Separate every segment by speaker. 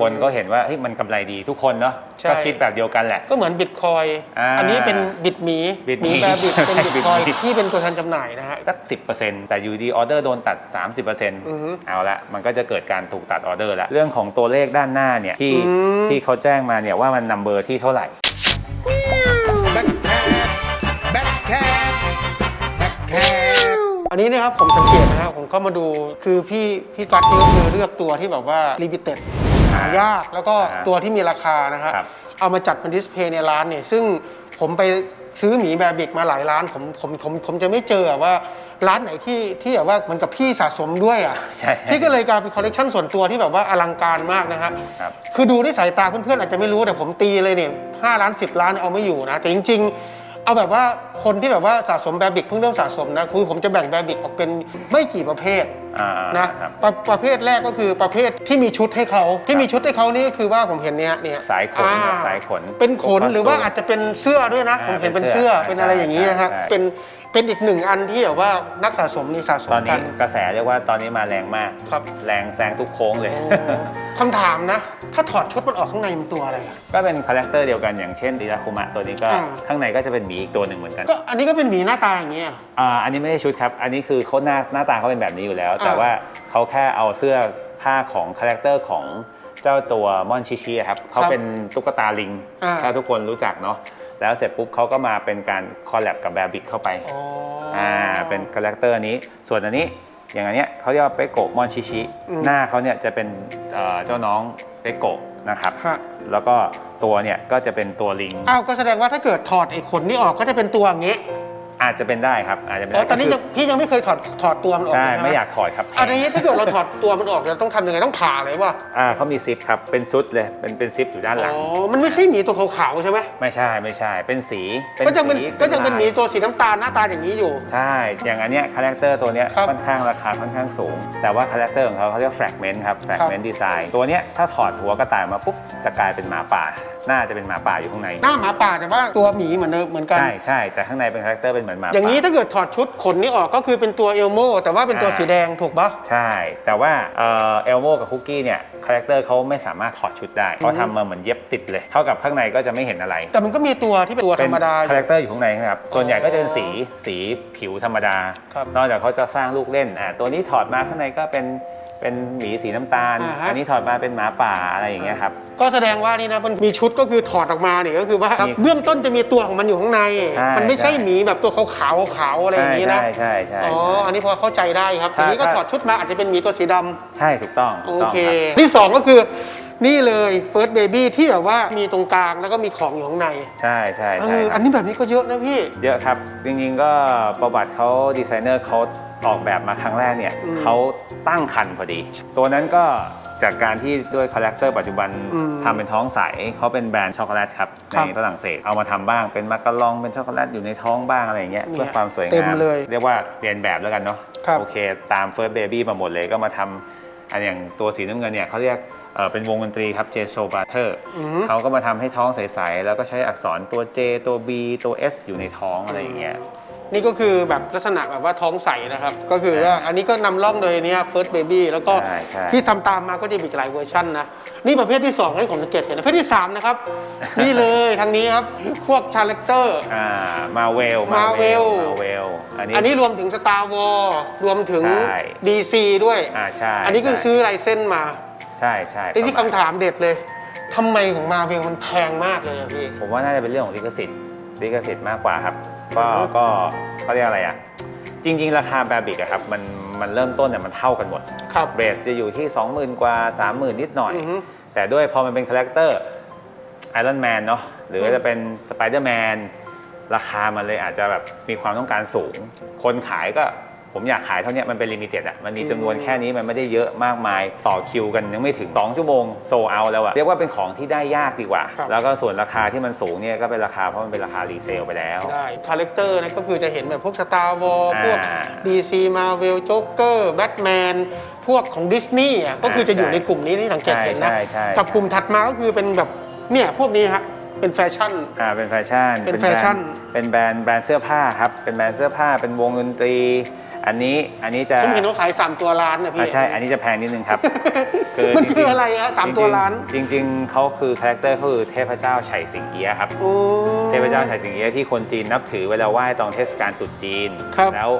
Speaker 1: คนก็เห็นว่าเฮ้ยมันกำไรดีทุกคนเนาะ
Speaker 2: ใช่
Speaker 1: ก็คิดแบบเดียวกันแหละ
Speaker 2: ก็เหมือนบิตคอย
Speaker 1: อ่า
Speaker 2: อันนี้เป็นบิตหมี
Speaker 1: บิต
Speaker 2: ห
Speaker 1: หมี
Speaker 2: มีแบบบิตเป็นบิตคอย
Speaker 1: บิตหมี
Speaker 2: ที่เป็นตัวแทนจำหน่ายนะฮะ
Speaker 1: สักสิแต่อยู่ดีออเดอร์โดนตัด 30%
Speaker 2: อือฮึ
Speaker 1: เอาละมันก็จะเกิดการถูกตัดออเดอร์แล้วเรื่องของตัวเลขด้านหน้าเนี่ยที่
Speaker 2: อืม
Speaker 1: ที่เขาแจ้งมาเนี่ยว่ามันนัมเบอร์ที่เท่าไหร่
Speaker 3: แบ็คแคทแบ็คแคทแบ็คแคท
Speaker 2: อันนี้นะครับผมสังเกตนะครับผมเข้ามาดูคือพี่พี่กัดนี่ก็คือเลือกตัวที่แบบว่าลิมิเต็ด หายากแล้วก็
Speaker 1: อ่า
Speaker 2: ตัวที่มีราคานะฮะ
Speaker 1: ครับ
Speaker 2: เอามาจัดเป็นดิสเพย์ในร้านเนี่ยซึ่งผมไปซื้อหมีแบบบิกมาหลายร้านผมผมผมผมจะไม่เจอว่าร้านไหนที่ที่แบบว่าเหมันกับพี่สะสมด้วยอะ
Speaker 1: ใช่
Speaker 2: พี่ก็เลยกลายเป็นคอลเลกชันส่วนตัวที่แบบว่าอลังการมากนะฮะ
Speaker 1: ครับ
Speaker 2: คือดูด้วยสายตาเพื่อนๆอาจจะไม่รู้แต่ผมตีเลยเนี่ยห้าล้านสิบล้านเนี่ยเอาไม่อยู่นะ แต่จริง ๆ เอาแบบว่าคนที่แบบว่าสะสมแบบบิกเพิ่งเริ่มสะสมนะคือผมจะแบ่งแบบบิกออกเป็นไม่กี่ประเภท
Speaker 1: อ่า
Speaker 2: นะครับประประเภทแรกก็คือประเภทที่มีชุดให้เขาที่มีชุดให้เขานี่ก็คือว่าผมเห็นเนี่ยเนี่ย
Speaker 1: สายขน
Speaker 2: อ่
Speaker 1: ครับสายขน
Speaker 2: เป็นขน
Speaker 1: พวก
Speaker 2: หรือว่า
Speaker 1: คอสตูม
Speaker 2: อาจจะเป็นเสื้อด้วยนะ
Speaker 1: อ่า
Speaker 2: ผมเห็น
Speaker 1: เป็
Speaker 2: เป็นน
Speaker 1: เสื้
Speaker 2: เสื้
Speaker 1: อ
Speaker 2: อเป็นอะไรอย่างนี้นะฮะ
Speaker 1: ใช่ใช่
Speaker 2: เป็น เป็นอีกหนึ่งอันที่แบบว่านักสะสมนี่สะสม
Speaker 1: ตอน
Speaker 2: กั
Speaker 1: นี้
Speaker 2: น
Speaker 1: กระแสเรียกว่าตอนนี้มาแรงมาก
Speaker 2: ครับ
Speaker 1: แรงแซงทุกโค้งเลย
Speaker 2: โอ้คำถามนะ ถ้าถอดชุดมันออกข้างในมันตัวอะไรอะ
Speaker 1: ก็เป็นคาแรคเตอร์เดียวกันอย่างเช่นดิราคุมะตัวนี้ก็
Speaker 2: อ่า
Speaker 1: ข้างในก็จะเป็นหมีอีกตัวหนึ่งเหมือนกัน
Speaker 2: ก็อันนี้ก็เป็นหมีหน้าตาอย่างนี้ย
Speaker 1: อ่าอันนี้ไม่ได้ชุดครับ อันนี้คือเขาหน้าหน้าตาเขาเป็นแบบนี้อยู่แล้ว แต่
Speaker 2: อ่า
Speaker 1: ว่าเขาแค่เอาเสื้อผ้าของคาแรคเตอร์ของเจ้าตัวมอนชิชิอะครับเขาเป็นตุ๊กตาลิง
Speaker 2: อ่า
Speaker 1: ถ้าทุกคนรู้จักเนาะ แล้วเสร็จปุ๊บเขาก็มาเป็นการคอลแลบกับแบบบิกเข้าไป
Speaker 2: อ๋ออ
Speaker 1: อ่าเป็นคาแรคเตอร์นี้ ส่วนอันนี้อย่างอันเนี้ยเขาเรียกว่าเปโกะมอนชิชิ
Speaker 2: อืม
Speaker 1: หน้าเขาเนี่ยจะเป็นเอ่อเจ้าน้องเปโกะนะครับ
Speaker 2: ฮะ
Speaker 1: แล้วก็ตัวเนี่ยก็จะเป็นตัวลิง
Speaker 2: อ้าวก็แสดงว่าถ้าเกิดถอดไอ้ขนนี่ออกก็จะเป็นตัวอย่างนี้
Speaker 1: อาจจะเป็นได้ครับอาจจะเป็น
Speaker 2: อ๋อ
Speaker 1: ได้
Speaker 2: ตอนนี้
Speaker 1: คื
Speaker 2: ยังพี่ยังไม่เคยถอดถอดตัวมันออก
Speaker 1: ใช่
Speaker 2: เลยใช่ห
Speaker 1: ไม่อยากถอดครับ
Speaker 2: อันนี้ถ้าเกิดเราถอดตัวมันออกเราต้องทำยังไงต้องผ่าเลยว่า
Speaker 1: อ่าเขามีซิปครับเป็นชุดเลยเป็นเป็นซิปอยู่ด้านหลั
Speaker 2: อ๋
Speaker 1: ง
Speaker 2: อมันไม่ใช่หมีตัวขาวๆใช่ไหม
Speaker 1: ไม่ใช่ไม่ใช่ เป็นสี
Speaker 2: ก็ยังเป็น
Speaker 1: สี
Speaker 2: ก็ยังเป็นหมี
Speaker 1: ลาย
Speaker 2: ตัวสีน้ำตาลหน้าตาอย่างนี้อยู่
Speaker 1: ใช่ อย่างอันเนี้ยคาแรคเตอร์ตัวเนี้ย
Speaker 2: ครับ
Speaker 1: ค่อนข้างราคาค่อนข้างสูง แต่ว่าคาแรคเตอร์ของเขาเขาเรียกแฟกเมนต์ครับแฟกเมนต์ดีไซน์ตัวเนี้ยถ้าถอดหัวกระต่ายมาปุ๊บจะกลายเป็นหมาป่าห น้าจะเป็นหมาป่าอยู่ข้างใน
Speaker 2: หน้าหมาป่าแต่ว่าตัวหมีเหมือนเดิมเหมือนกัน
Speaker 1: ใช่ใช่แต่ข้างในเป็นคาแรคเตอร์เป็นเหมือนหมาป่า
Speaker 2: อย่างนี้ถ้าเกิดถอดชุดขนนี่ออกก็คือเป็นตัวเอลโมแต่ว่าเป็นตัว
Speaker 1: อ่า
Speaker 2: สีแดงถูกปะ
Speaker 1: ใช่ แต่ว่าเอ่อเอลโมกับคุกกี้เนี่ยคาแรคเตอร์เขาไม่สามารถถอดชุดได้เขาทำมาเหมือนเย็บติดเลย เท่ากับข้างในก็จะไม่เห็นอะไร
Speaker 2: แต่มันก็มีตัวที่เป็นตัวธรรมดาอ
Speaker 1: คาแร
Speaker 2: ยู่
Speaker 1: คเตอร์อยู่ข้างในครับส่วนใหญ่ก็จะเป็นสีสีผิวธรรมดา
Speaker 2: ครับ
Speaker 1: นอกจากเขาจะสร้างลูกเล่นอ่าตัวนี้ถอดมาข้างในก็เป็น เป็นหมีสีน้ำตาล
Speaker 2: อ่าฮะ
Speaker 1: อันนี้ถอดมาเป็นหมาป่าอะไรอย่างเงี้ยครับ
Speaker 2: ก็แสดงว่านี่นะมันมีชุดก็คือถอดออกมาเนี่ยก็คือว่า
Speaker 1: มี
Speaker 2: เบื้องต้นจะมีตัวของมันอยู่ข้างใน
Speaker 1: ใช่
Speaker 2: มันไม่ใช่
Speaker 1: ใช่
Speaker 2: หมีแบบตัวขาวๆขาวๆอะไรอย่างนี้นะ
Speaker 1: ใช่ใช่ใช่
Speaker 2: อ๋อ
Speaker 1: ใช่
Speaker 2: อันนี้พอเข้าใจได้ครับ
Speaker 1: ถ้า
Speaker 2: ทีนี้ก็
Speaker 1: ถ้า
Speaker 2: ถอดชุดมาอาจจะเป็นหมีตัวสีดำ
Speaker 1: ใช่ถูกต้อง
Speaker 2: โอ
Speaker 1: ถูกต้อง
Speaker 2: เค
Speaker 1: ครับ
Speaker 2: ที่สองก็คือ นี่เลย First Baby ที่แบบว่ามีตรงกลางแล้วก็มีของอยู่ข้างใน
Speaker 1: ใช่ใช่
Speaker 2: เอ
Speaker 1: ใช่
Speaker 2: อ
Speaker 1: ค
Speaker 2: อั
Speaker 1: รั
Speaker 2: น
Speaker 1: บ
Speaker 2: นี้แบบนี้ก็เยอะนะพี่
Speaker 1: เยอะครับ จริงๆก็ประวัติเขาดีไซเนอร์เขา ออกแบบมาครั้งแรกเนี่ย
Speaker 2: อืม
Speaker 1: เขาตั้งคันพอดี ตัวนั้นก็จากการที่ด้วยคาแรคเตอร์ปัจจุบัน
Speaker 2: อืม
Speaker 1: ทำเป็นท้องใสเขาเป็นแบรนด์ช็อกโกแลตครับ
Speaker 2: ครับ
Speaker 1: ในฝรั่งเศสเอามาทำบ้างเป็นมักกะลองเป็นช็อกโกแลตอยู่ในท้องบ้างอะไรอย่างเงี้ย
Speaker 2: เนี่ย
Speaker 1: เพื่อความสวย
Speaker 2: เต็
Speaker 1: งาม
Speaker 2: มเลย
Speaker 1: เรียกว่าเรียนแบบแล้วกันเนาะ
Speaker 2: ครับ
Speaker 1: โอเค ตาม First Baby มาหมดเลยก็มาทำอันอย่างตัวสีน้ำเงินเนี่ยเขาเรียกเอ่อเป็นวงดนตรีครับเจโซบาเทอร์
Speaker 2: อือฮึ
Speaker 1: เขาก็มาทำให้ท้องใส ๆ แล้วก็ใช้อักษรตัว J ตัว B ตัว S อยู่ในท้องอะไรอย่างเงี้ย
Speaker 2: นี่ก็คือแบบลักษณะแบบว่าท้องใสนะครับ ก็คือว่าอันนี้ก็นำร่องโดยเนี้ย First Baby แล้วก็
Speaker 1: ใช่ใช่
Speaker 2: ที่ทำตามมาก็จะมีอีกหลายเวอร์ชันนะ นี่ประเภทที่2ให้ผมสังเกตเห็นประเภทที่ 3 นะครับ นี่เลยทางนี้ครับพวกชาแรคเตอร์
Speaker 1: อ่ามาเวล
Speaker 2: Marvel
Speaker 1: มาเวลอันนี้
Speaker 2: อันนี้รวมถึง Star Wars รวมถึง
Speaker 1: ใช่
Speaker 2: DC ด้วย
Speaker 1: อ่าใช่
Speaker 2: อันนี้ก็
Speaker 1: ใช่
Speaker 2: ซื้อลายเส้นมา
Speaker 1: ใช่ใช่
Speaker 2: ทีนี้
Speaker 1: ประณ
Speaker 2: คำถามเด็ดเลยทำไมของมาเวลมันแพงมากเลยอะพี่
Speaker 1: ผมว่าน่าจะเป็นเรื่องของลิขสิทธิ์ลิขสิทธิ์มากกว่าครับ ก็
Speaker 2: อือฮึ
Speaker 1: ก็เขาเรียกอะไรอะ จริง ๆ ราคาแบบิกอะครับมันมันเริ่มต้นเนี่ยมันเท่ากันหมด
Speaker 2: ครับ
Speaker 1: เบสจะอยู่ที่ 20,000 กว่า 30,000 นิดหน่อย
Speaker 2: อือฮึ
Speaker 1: แต่ด้วยพอมันเป็นคาแรคเตอร์ไอรอนแมนเนาะหรือว่าจะเป็นสไปเดอร์แมนราคามันเลยอาจจะแบบมีความต้องการสูง คนขายก็ ผมอยากขายเท่าเนี้ยมันเป็นลิมิเต็ดอะมันมีจำนวนแค่นี้มันไม่ได้เยอะมากมายต่อคิวกันยังไม่ถึง 2 ชั่วโมงโซเอาแล้วอะเรียกว่าเป็นของที่ได้ยากดีกว่า
Speaker 2: ครับ
Speaker 1: แล้วก็ส่วนราคาที่มันสูงเนี่ยก็เป็นราคาเพราะมันเป็นราคารีเซลไปแล้ว
Speaker 2: ได้คาแรคเตอร์นะก็คือจะเห็นแบบพวก Star Wars
Speaker 1: อ่า
Speaker 2: พวก DC Marvel Joker Batman พวกของดิสนีย์อะก็คือจะอยู่
Speaker 1: ใช่
Speaker 2: ในกลุ่มนี้ที่สังเกตเห็นนะ
Speaker 1: ใช่ใช่ใช่
Speaker 2: กับกลุ่มถัดมาก็คือเป็นแบบเนี่ยพวกนี้ฮะเป็นแฟชั่น
Speaker 1: อ่าเป็นแฟชั่น
Speaker 2: เป็นแฟชั่น
Speaker 1: เป็นแบรนด์แบรนด์เสื้อผ้าครับเป็นแบรนด์เสื้อผ้าเป็นวงดนตรี อันนี้อันนี้จะ
Speaker 2: ผมเห็นเขาขายสามตัวล้านนะพี่
Speaker 1: อ่าใช่ อันนี้จะแพงนิดนึงครับ
Speaker 2: มัน
Speaker 1: จงๆ
Speaker 2: คืออะไรฮะสามตัวล้าน
Speaker 1: จริงๆจริง ๆเขาคือคาแรคเตอร์เขาคือเทพเจ้าไฉสิงเอียะครับ
Speaker 2: โอ้
Speaker 1: เทพเจ้าไฉสิงเอียะที่คนจีนนับถือเวลาไหว้ตอนเทศกาลตรุษจีน
Speaker 2: ครับ
Speaker 1: แล้ว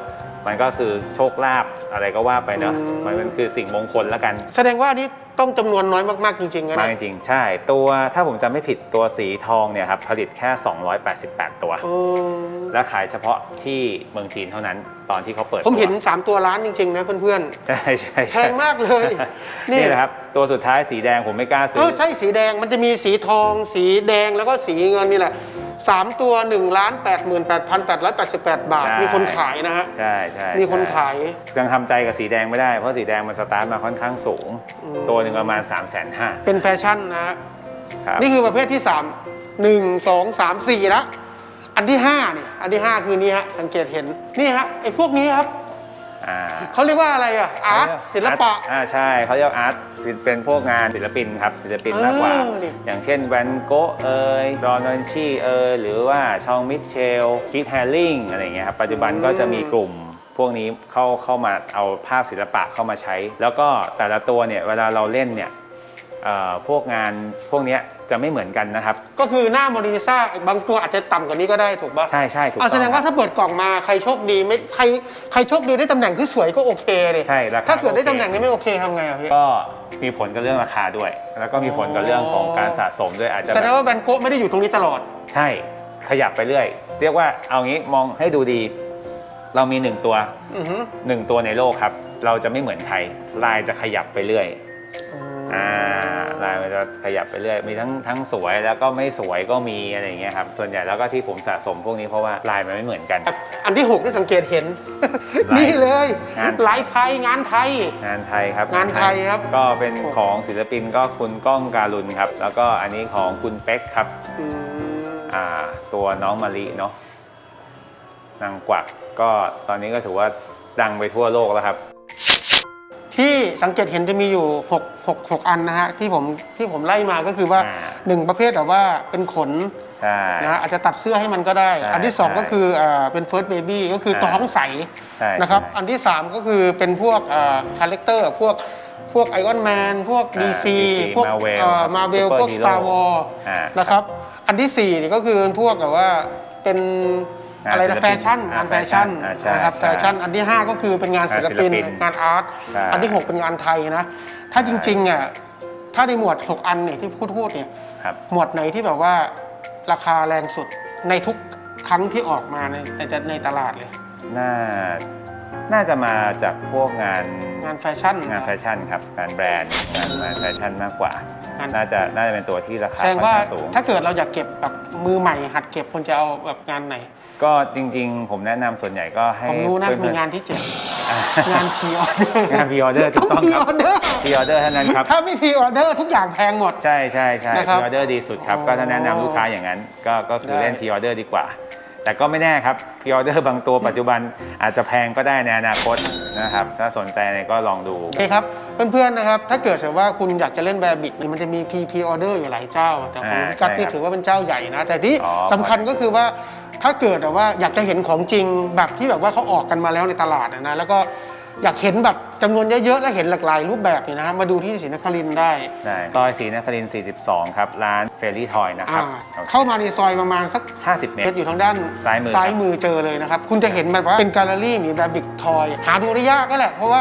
Speaker 1: มันก็คือโชคลาภอะไรก็ว่าไปเนาะ
Speaker 2: อืม
Speaker 1: มันมันคือสิ่งมงคลแล้วกัน
Speaker 2: แสดงว่าอันนี้ต้องจำนวนน้อยมากๆจริงๆนะ
Speaker 1: มาก
Speaker 2: เนี่ย
Speaker 1: จริงๆใช่ ตัวถ้าผมจำไม่ผิดตัวสีทองเนี่ยครับผลิตแค่ 288 ตัว
Speaker 2: โอ้
Speaker 1: และขายเฉพาะที่เมืองจีนเท่านั้นตอนที่เขาเปิด
Speaker 2: ผมเห็น
Speaker 1: ตัว
Speaker 2: 3 ตัวล้านจริง ๆ นะเพื่อน
Speaker 1: ใช่ใช่
Speaker 2: ๆแพ
Speaker 1: ใช่
Speaker 2: งมากเลยนี่
Speaker 1: นี่แหละครับ ตัวสุดท้ายสีแดงผมไม่กล้า
Speaker 2: เอ
Speaker 1: ซื้อ
Speaker 2: อ ใช่สีแดงมันจะมีสีทอง สีแดงแล้วก็สีเงินนี่แหละ สามตัว1ล้าน88,888 บาทมีคนขายนะฮะ
Speaker 1: ใช่ใช่
Speaker 2: มีคน
Speaker 1: ใช่
Speaker 2: ขาย
Speaker 1: ยังทำใจกับสีแดงไม่ได้ เพราะสีแดงมันสตาร์ทมาค่อนข้างสูง
Speaker 2: อืม
Speaker 1: ตัวหนึ่งประมาณ 3 5 0 0 0 0
Speaker 2: เป็นแฟชั่นนะฮะ
Speaker 1: ครับ
Speaker 2: นี่คือประเภทที่ 3 1 2 3 4ละอันที่5เนี่ยอันที่ 5 คือนี่ฮะ สังเกตเห็น นี่ฮะไอ้พวกนี้ครับ
Speaker 1: อ่า
Speaker 2: เขาเรียกว่าอะไรอะอาร์ตศิลปะ
Speaker 1: อ่าใช่เขาเรียกอาร์ตเป็นพวกงานศิลปินครับศิลปินมากกว่า
Speaker 2: เออนี่
Speaker 1: อย่างเช่นแวนโกะเอยดอนนชีเอยหรือว่าชองมิเชลคิทแฮร์ริงอะไรอย่างเงี้ยครับปัจจุบันก็จะมีกลุ่มพวกนี้เข้าเข้ามาเอาภาพศิลปะเข้ามาใช้ แล้วก็แต่ละตัวเนี่ยเวลาเราเล่นเนี่ย เอ่อพวกงานพวกเนี้ยจะไม่เหมือนกันนะครับ
Speaker 2: ก็คือหน้าโมนาลิซาบางตัวอาจจะต่ำกว่านี้ก็ได้ถูกปะ
Speaker 1: ใช่ใช่ถูก
Speaker 2: อะ
Speaker 1: ต้อง
Speaker 2: แสดงว่า
Speaker 1: ค
Speaker 2: ถ้า
Speaker 1: รับ
Speaker 2: เปิดกล่องมาใครโชคดีไม่ใครใครโชคดีได้ตำแหน่งที่สวยก็โอเคเลย
Speaker 1: ใช่ราคา
Speaker 2: ถ้าเกิดได้
Speaker 1: โอเค
Speaker 2: ตำแหน่งนี้ไม่โอเคทำไงอะพี่
Speaker 1: ก็มีผลกับเรื่องราคาด้วย แล้วก็มีผลกับเรื่องของการสะสมด้วยอาจจะ
Speaker 2: แสดง
Speaker 1: แบบ
Speaker 2: ว่าแบนโกะไม่ได้อยู่ตรงนี้ตลอด
Speaker 1: ใช่ขยับไปเรื่อย เรียกว่าเอางี้มองให้ดูดี เรามีหนึ่งตัว
Speaker 2: อือหือ
Speaker 1: หนึ่งตัวในโลกครับ เราจะไม่เหมือนใครลายจะขยับไปเรื่อยอ่าลายมันจะขยับไปเรื่อยมีทั้งทั้งสวยแล้วก็ไม่สวยก็มีอะไรอย่างเงี้ยครับส่วนใหญ่แล้วก็ที่ผมสะสมพวกนี้เพราะว่าลายมันไม่เหมือนกัน
Speaker 2: อันที่6ที่สังเกตเห็น
Speaker 1: ลาย
Speaker 2: นี่เลย
Speaker 1: งาน
Speaker 2: ลายไทยงานไทย
Speaker 1: งานไทยครับ
Speaker 2: งานไทยครับ
Speaker 1: ก็เป็นของศิลปินก็คุณก้องการุณครับ แล้วก็อันนี้ของคุณเป๊กครับ
Speaker 2: อืม
Speaker 1: อ่าตัวน้องมะลิเนาะนางกวักก็ตอนนี้ก็ถือว่าดังไปทั่วโลกแล้วครับ
Speaker 2: ที่สังเกตเห็นจะมีอยู่6 6 6อันนะฮะที่ผมที่ผมไล่มาก็คือว่า
Speaker 1: อ่า
Speaker 2: หนึ่งประเภทแบบว่าเป็นขน
Speaker 1: ใช่
Speaker 2: นะฮะอาจจะตัดเสื้อให้มันก็ได้
Speaker 1: ใช่
Speaker 2: อันที่สอง
Speaker 1: ใช่
Speaker 2: ก็คืออ่าเป็น first baby ก็คือ
Speaker 1: อ่า
Speaker 2: ท้องใส
Speaker 1: ใช่
Speaker 2: นะครับ
Speaker 1: ใช่
Speaker 2: อันที่3ก็คือเป็นพวกคาแรคเตอร์พวกพวกไอออนแมนพวก
Speaker 1: อ่า
Speaker 2: DC
Speaker 1: DC
Speaker 2: พวก
Speaker 1: Marvel
Speaker 2: มาเวล
Speaker 1: Super
Speaker 2: พวก
Speaker 1: Hero
Speaker 2: Star Wars
Speaker 1: อ่า
Speaker 2: นะครับ อันที่4นี่ก็คือเป็นพวกแบบว่าเป็น
Speaker 1: งาน
Speaker 2: อะไร
Speaker 1: ศิล
Speaker 2: นะ
Speaker 1: ปิน
Speaker 2: แฟชั่น
Speaker 1: อ่างา
Speaker 2: นแฟชั่น
Speaker 1: อ่าใช่
Speaker 2: นะครับ
Speaker 1: ใช่
Speaker 2: แฟชั่นอันที่ 5 ก็คือเป็นงานศิลปิน
Speaker 1: งานศิลปิน
Speaker 2: งานอาร์ต
Speaker 1: ใช่
Speaker 2: อันที่ 6 เป็นงานไทยนะ ถ้าจริงๆอะถ้าในหมวด 6 อันเนี่ยที่พูดพูดเนี่ย
Speaker 1: ครับ
Speaker 2: หมวดไหนที่แบบว่าราคาแรงสุดในทุกครั้งที่ออกมาในในในตลาดเลย
Speaker 1: น่าน่าจะมาจากพวกงาน
Speaker 2: งานแฟชั่น
Speaker 1: งานแฟชั่นครับงานแบรนด์งานงานแฟชั่นมากกว่า
Speaker 2: งาน
Speaker 1: น่าจะน่าจะเป็นตัวที่ราคา
Speaker 2: แสดง
Speaker 1: ค่อน
Speaker 2: ว่า
Speaker 1: ข้างสูง
Speaker 2: ถ้าเกิดเราอยากเก็บแบบมือใหม่หัดเก็บควรจะเอาแบบงานไหน
Speaker 1: ก็จริงๆ ผมแนะนำส่วนใหญ่ก็ให้
Speaker 2: ผมรู้นะ
Speaker 1: เพื่อ
Speaker 2: มี
Speaker 1: ๆ
Speaker 2: งานที่เจ็ด
Speaker 1: อะ
Speaker 2: งานพีออเดอร์
Speaker 1: งาน pre-order ถูกต้อง
Speaker 2: พี
Speaker 1: ครับ
Speaker 2: ออเดอร์
Speaker 1: พรีออเดอร์เท่านั้นครับ
Speaker 2: ถ้าไม่พีออเดอร์ทุกอย่างแพงหมด
Speaker 1: ใช่ใช่ใช่
Speaker 2: นะ
Speaker 1: พ
Speaker 2: ครับ
Speaker 1: รีออเดอร์ดีสุดครับ
Speaker 2: อ๋อ
Speaker 1: ก็ถ้าแนะนำลูกค้าอย่างนั้น ก็ก็คือ
Speaker 2: ได้
Speaker 1: เล่นพรีออเดอร์ดีกว่า แต่ก็ไม่แน่ครับพรีออเดอร์บางตัวปัจจุบันอาจจะแพงก็ได้ในอนาคตนะครับ ถ้าสนใจอะไรก็ลองดู
Speaker 2: โอเคครับ เพื่อนๆนะครับ ถ้าเกิดสมมติว่าคุณอยากจะเล่นแบบิกนี่มันจะมีพีพีออเดอร์อยู่หลายเจ้า แต่ของ
Speaker 1: อ่า
Speaker 2: กัดนี่
Speaker 1: ใช่ครับ
Speaker 2: ถือว่าเป็นเจ้าใหญ่นะ แต่ที่
Speaker 1: อ๋อ
Speaker 2: สำคัญก็คือว่า ถ้าเกิดแบบว่าอยากจะเห็นของจริงแบบที่แบบว่าเขาออกกันมาแล้วในตลาดนะแล้วก็อยากเห็นแบบจำนวนเยอะๆ และเห็นหลากหลายรูปแบบนี่นะมาดูที่ศรีนครินทร์ได้
Speaker 1: ได้ซอยศรีนครินทร์42 ครับ ร้านเฟรลี่ทอยนะค
Speaker 2: อ่า
Speaker 1: รับ
Speaker 2: เข้ามาในซอยประมาณสัก
Speaker 1: 50 เม
Speaker 2: เม
Speaker 1: ต
Speaker 2: ต
Speaker 1: ร
Speaker 2: รอยู่ทางด้าน
Speaker 1: ซ้ายมือ
Speaker 2: ซ้ายมือเจอเลยนะครับ คุณจะเห็นแบบว่าเป็นแกลเลอรี่มีแบบบิกทอย หาดูได้ยากก็แหละ เพราะว่า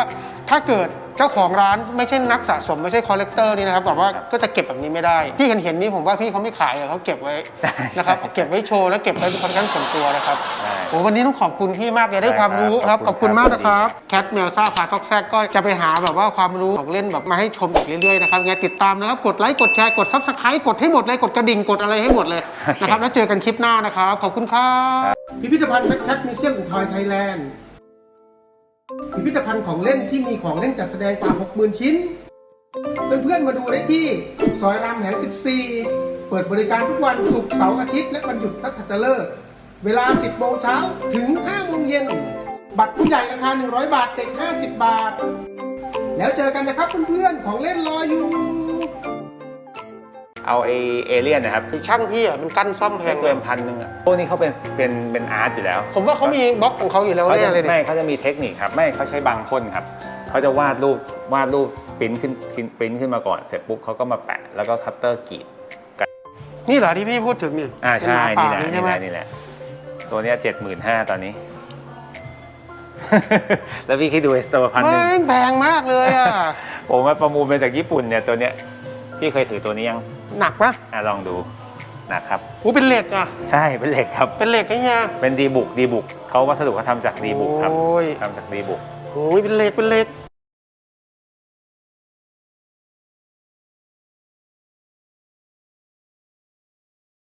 Speaker 2: ถ้าเกิด เจ้าของร้านไม่ใช่นักสะสมไม่ใช่คอลเลกเตอร์นี่นะครับแบบว่า
Speaker 1: ครับ
Speaker 2: ก็จะเก็บแบบนี้ไม่ได้พี่เห็นเห็นๆนี่ผมว่าพี่เขาไม่ขายอะเขาเก็บไว้
Speaker 1: ใช่
Speaker 2: นะครับเก็บไว้โชว์แล้วเก็บไว้เป็นคอนเทนต์ส่วนตัวนะครับ
Speaker 1: ใช่
Speaker 2: โอ้วันนี้ต้องขอบคุณพี่มากเลยได้
Speaker 1: ได้
Speaker 2: ความรู้
Speaker 1: ค
Speaker 2: ค
Speaker 1: รั
Speaker 2: รั
Speaker 1: บบข
Speaker 2: ข
Speaker 1: อ
Speaker 2: อ
Speaker 1: บบคุ
Speaker 2: คุณณ
Speaker 1: ครับ
Speaker 2: มากนะครับ แคทเมลซ่าพาซอกแซกก็จะไปหาแบบว่าความรู้ของเล่นแบบมาให้ชมอีกเรื่อยๆนะครับไงติดตามนะครับกดไลค์กดแชร์กดซับสไครต์กดให้หมดเลยกดกระดิ่งกดอะไรให้หมดเลยนะครับแล้วเจอกันคลิปหน้านะครับขอบคุณครับพิพิธภัณฑ์แคทมิวเซียมอุทอยไทยแลนด์ พิพิธภัณฑ์ของเล่นที่มีของเล่นจัดแสดงกว่า 60,000 ชิ้น เพื่อนๆมาดูได้ที่ซอยรามแหง14 เปิดบริการทุกวันศุกร์เสาร์อาทิตย์และวันหยุดนักขัตฤกษ์เวลา 10โมงเช้าถึง5โมงเย็น บัตรผู้ใหญ่ราคา 100 บาท เด็ก 50 บาท แล้วเจอกันนะครับเพื่อนๆ ของเล่นรออยู่
Speaker 1: เอาไอเอเลี่ยนนะครับ
Speaker 2: ช่างพี่อะมันกั้นซ่อมแพ
Speaker 1: ไม่
Speaker 2: ง
Speaker 1: เกิ
Speaker 2: เล
Speaker 1: น
Speaker 2: ย
Speaker 1: พันหนึ่งอะพวกนี้เขาเป็นเป็นเป็นอาร์ตอยู่แล้ว
Speaker 2: ผมว่าเขามีบล็อกของเขาอยู่แล้ว
Speaker 1: เขา
Speaker 2: แน่
Speaker 1: จะ
Speaker 2: เลย
Speaker 1: ไม่
Speaker 2: เนี่ย
Speaker 1: เขาจะมีเทคนิคครับไม่เขาใช้บางพ่นครับเขาจะวาดรูปวาดรูปสปรินขึ้นปรินขึ้นมาก่อนเสร็จปุ๊บเขาก็มาแปะแล้วก็คัตเตอร์กรีด
Speaker 2: นี่เหรอที่พี่พูดถึงนี่
Speaker 1: อ่า
Speaker 2: เป็น
Speaker 1: ใช่
Speaker 2: หมาป่า
Speaker 1: นี่แหละ
Speaker 2: ใช่
Speaker 1: นี่
Speaker 2: ไห
Speaker 1: แห
Speaker 2: ม
Speaker 1: ละนี่แหละ ตัวเนี้เจ็ดหมื่นห้าตอนนี้ แล้วพี่คิดดูไอ้ตัวพันหนึ่ง
Speaker 2: แม่งแพงมากเลยอะ
Speaker 1: ผมมาประมูลมาจากญี่ปุ่นเนี่ยตัวเนี้ยพี่เคยถือตัวนี้ยัง
Speaker 2: หนักปะ
Speaker 1: อะลองดูนะครับ
Speaker 2: อู้เป็นเหล็กอะ
Speaker 1: ใช่เป็นเหล็กครับ
Speaker 2: เป็นเหล็กไอ้เนี่ย
Speaker 1: เป็นดีบุกดีบุกเขาวัสดุเขาทำจากดีบุกครับ
Speaker 2: โอ้ย
Speaker 1: ทำจากดีบุก
Speaker 2: โอ้ยเป็นเหล็กเป็นเหล็ก